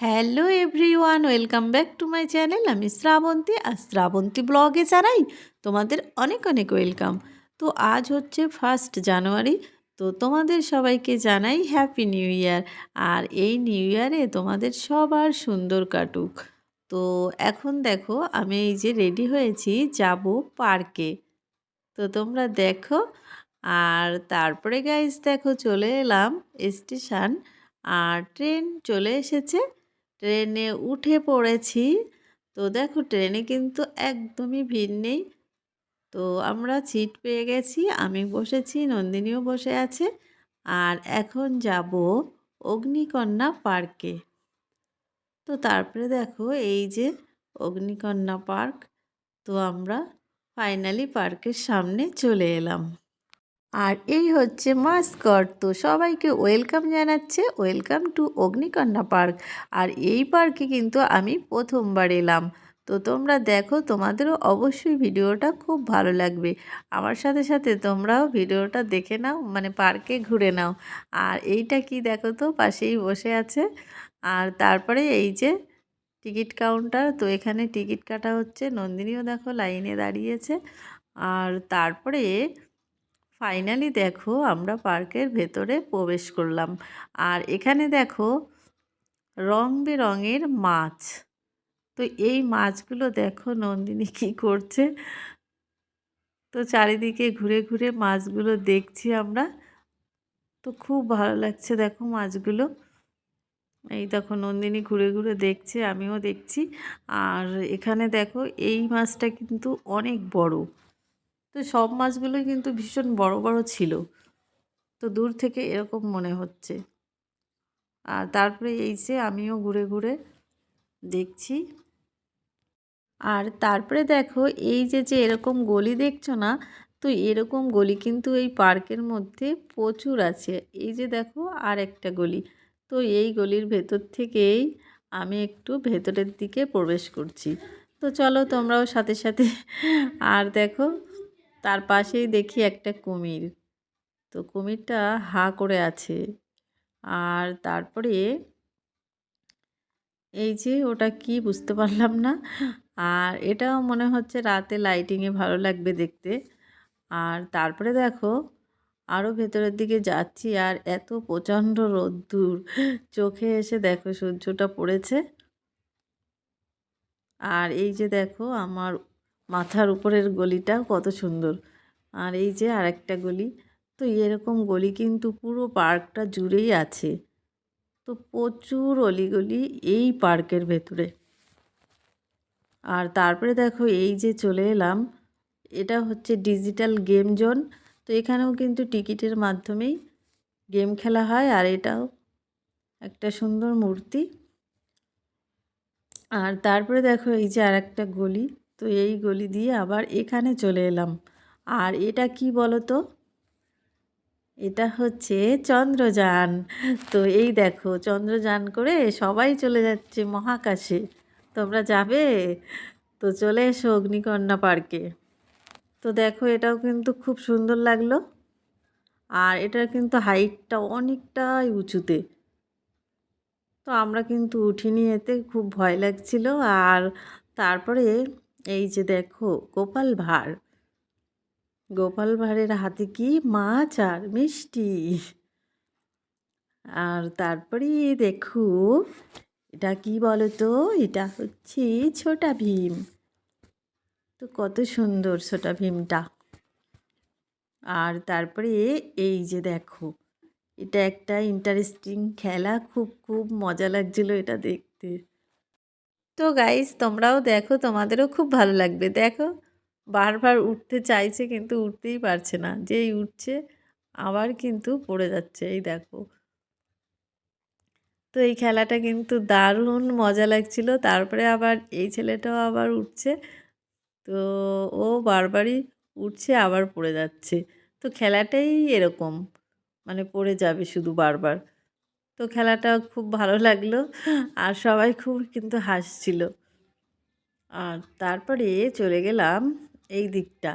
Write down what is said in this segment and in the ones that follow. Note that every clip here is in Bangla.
Hello everyone welcome back to my channel আমি শ্রাবন্তী আর শ্রাবন্তী ব্লগে জানাই তোমাদের অনেক অনেক ওয়েলকাম তো আজ হচ্ছে ফার্স্ট জানুয়ারি তো তোমাদের সবাইকে জানাই হ্যাপি নিউ ইয়ার আর এই নিউ ইয়ারে তোমাদের সবার সুন্দর কাটুক। তো এখন দেখো, আমি এই যে রেডি হয়েছি যাব পার্কে তো তোমরা দেখো, আর তারপরে গাইজ দেখো চলে এলাম স্টেশন আর ট্রেন চলে এসেছে। ট্রেনে উঠে পড়েছি। তো দেখো, ট্রেনে কিন্তু একদমই ভিড় নেই। তো আমরা সিট পেয়ে গেছি, আমি বসেছি, নন্দিনীও বসে আছে। আর এখন যাব অগ্নিকন্যা পার্কে। তো তারপরে দেখো, এই যে অগ্নিকন্যা পার্ক, তো আমরা ফাইনালি পার্কের সামনে চলে এলাম। আর এই হচ্ছে মাস্কট। তো সবাইকে ওয়েলকাম জানাচ্ছে, ওয়েলকাম টু অগ্নিকন্যা পার্ক। আর এই পার্কে কিন্তু আমি প্রথমবার এলাম। তো তোমরা দেখো, তোমাদেরও অবশ্যই ভিডিওটা খুব ভালো লাগবে। আমার সাথে সাথে তোমরাও ভিডিওটা দেখে নাও মানে পার্কে ঘুরে নাও। আর এইটা কি দেখো তো, পাশেই বসে আছে। আর তারপরে এই যে টিকিট কাউন্টার, তো এখানে টিকিট কাটা হচ্ছে। নন্দিনীও দেখো লাইনে দাঁড়িয়েছে। আর তারপরে ফাইনালি দেখো আমরা পার্কের ভেতরে প্রবেশ করলাম। আর এখানে দেখো রং বেরঙের মাছ। তো এই মাছগুলো দেখো নন্দিনী কি করছে। তো চারিদিকে ঘুরে ঘুরে মাছগুলো দেখছি আমরা। তো খুব ভালো লাগছে দেখো মাছগুলো। এই দেখো নন্দিনী ঘুরে ঘুরে দেখছে, আমিও দেখছি। আর এখানে দেখো এই মাছটা কিন্তু অনেক বড়। তো সব মাছগুলোই কিন্তু ভীষণ বড় বড় ছিল। তো দূর থেকে এরকম মনে হচ্ছে। আর তারপরে এই যে আমিও ঘুরে ঘুরে দেখছি। আর তারপরে দেখো, এই যে যে এরকম গলি দেখছ না, তো এরকম গলি কিন্তু এই পার্কের মধ্যে প্রচুর আছে। এই যে দেখো, আর একটা গলি। তো এই গলির ভেতর থেকেই আমি একটু ভেতরের দিকে প্রবেশ করছি। তো চলো তোমরাও সাথে সাথে আর দেখো তার পাশেই দেখি একটা কুমির। তো কুমিরটা হা করে আছে। আর তারপরে এই যে ওটা কি বুঝতে পারলাম না। আর এটাও মনে হচ্ছে রাতে লাইটিংয়ে ভালো লাগবে দেখতে। আর তারপরে দেখো আরও ভেতরের দিকে যাচ্ছি আর এত প্রচণ্ড রোদ্দুর। চোখে এসে দেখো সূর্যটা পড়েছে। আর এই যে দেখো আমার মাথার উপরের গলিটা কত সুন্দর। আর এই যে আরেকটা গলি, তো এরকম গলি কিন্তু পুরো পার্কটা জুড়েই আছে। তো প্রচুর অলিগলি এই পার্কের ভেতরে। আর তারপরে দেখো এই যে চলে এলাম, এটা হচ্ছে ডিজিটাল গেম জোন। তো এখানেও কিন্তু টিকিটের মাধ্যমেই গেম খেলা হয়, আর এটাও একটা সুন্দর মূর্তি। আর তারপরে দেখো এই যে আর একটা গলি তো এই গলি দিয়ে আবার এখানে চলে এলাম। আর এটা কি বলো তো এটা হচ্ছে চন্দ্রযান। তো এই দেখো, চন্দ্রযান করে সবাই চলে যাচ্ছে মহাকাশে। তোমরা যাবে? তো চলে এসো অগ্নিকন্যা পার্কে। তো দেখো, এটাও কিন্তু খুব সুন্দর লাগল। আর এটার কিন্তু হাইটটা অনেকটাই উঁচুতে। তো আমরা কিন্তু উঠিনি এতে, খুব ভয় লাগছিল। আর তারপরে এই যে দেখো, গোপাল ভাঁড়। গোপাল ভাঁড়ের হাতে কি মাছ আর মিষ্টি? আর তারপরে দেখো, এটা কি বলো তো এটা হচ্ছে ছোটা ভীম। তো কত সুন্দর ছোটা ভীমটা। আর তারপরে এই যে দেখো, এটা একটা ইন্টারেস্টিং খেলা। খুব খুব মজা লাগছিল এটা দেখতে। তো গাইস তোমরাও দেখো, তোমাদেরও খুব ভালো লাগবে। দেখো, বারবার উঠতে চাইছে কিন্তু উঠতেই পারছে না। যেই উঠছে, আবার কিন্তু পড়ে যাচ্ছে, এই দেখো। তো এই খেলাটা কিন্তু দারুণ মজা লাগছিল। তারপরে আবার এই ছেলেটাও আবার উঠছে। তো ও বারবারই উঠছে, আবার পড়ে যাচ্ছে। তো খেলাটাই এরকম মানে পড়ে যাবে শুধু বারবার। তো খেলাটা খুব ভালো লাগল। আর সবাই খুব কিন্তু হাসছিল। আর তারপরে চলে গেলাম এই দিকটা।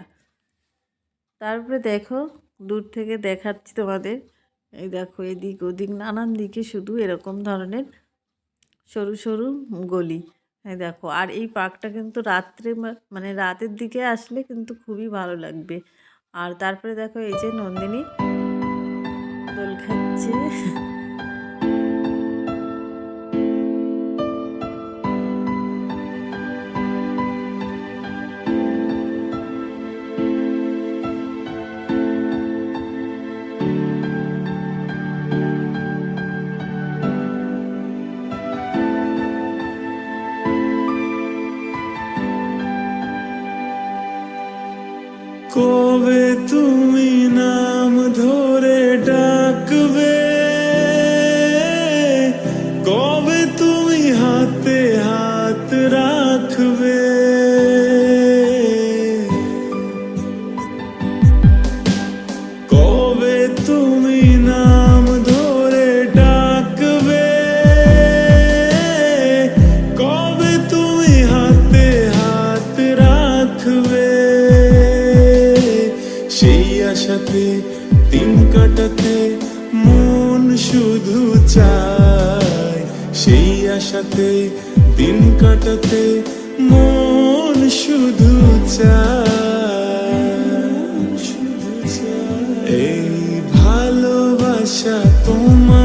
তারপরে দেখো, দূর থেকে দেখাচ্ছি তোমাদের। এই দেখো, এদিক ওদিক, নানান দিকে শুধু এরকম ধরনের সরু সরু গলি। এই দেখো, আর এই পার্কটা কিন্তু রাত্রে মানে রাতের দিকে আসলে কিন্তু খুবই ভালো লাগবে। আর তারপরে দেখো, এই যে নন্দিনী দোল খাচ্ছে। কবে তুমি আশাতে দিন কাটাতে মন শুধু চায় সেই আশাতে দিন কাটাতে মন শুধু চায়। এই ভালোবাসা তোমাকে